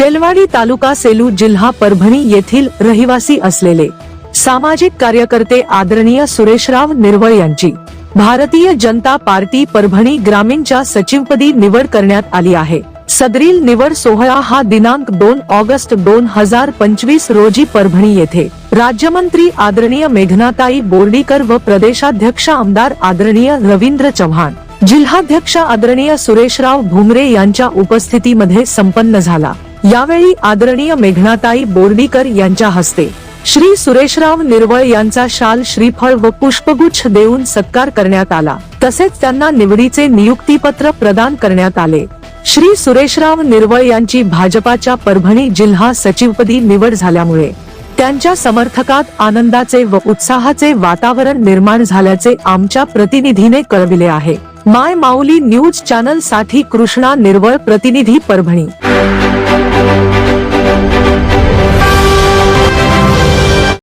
शेलवाडी तालुका सेलू जिल्हा परभणी येथील रहिवासी असलेले सामाजिक कार्यकर्ते आदरणीय सुरेशराव निर्वळ यांची भारतीय जनता पार्टी परभणी ग्रामीणच्या सचिवपदी निवड करण्यात आली आहे. सदरील निवड सोहळा हा दिनांक दोन ऑगस्ट दोन हजार पंचवीस रोजी परभणी येथे राज्यमंत्री आदरणीय मेघनाताई बोर्डीकर व प्रदेशाध्यक्ष आमदार आदरणीय रवींद्र चव्हाण जिल्हाध्यक्ष आदरणीय सुरेशराव भुमरे यांच्या उपस्थितीमध्ये संपन्न झाला. यावेळी आदरणीय मेघनाताई बोर्डीकर यांच्या हस्ते श्री सुरेशराव निर्वळ यांचा शाल श्रीफळ व पुष्पगुच्छ देऊन सत्कार करण्यात आला. तसेच त्यांना निवडीचे नियुक्तीपत्र प्रदान करण्यात आले. श्री सुरेशराव निर्वळ यांची भाजपाच्या परभणी जिल्हा सचिवपदी निवड झाल्यामुळे त्यांच्या समर्थकात आनंदाचे व उत्साहाचे वातावरण निर्माण झाल्याचे आमच्या प्रतिनिधीने कळविले आहे. माय माऊली न्यूज चॅनलसाठी कृष्णा निर्वळ प्रतिनिधी परभणी.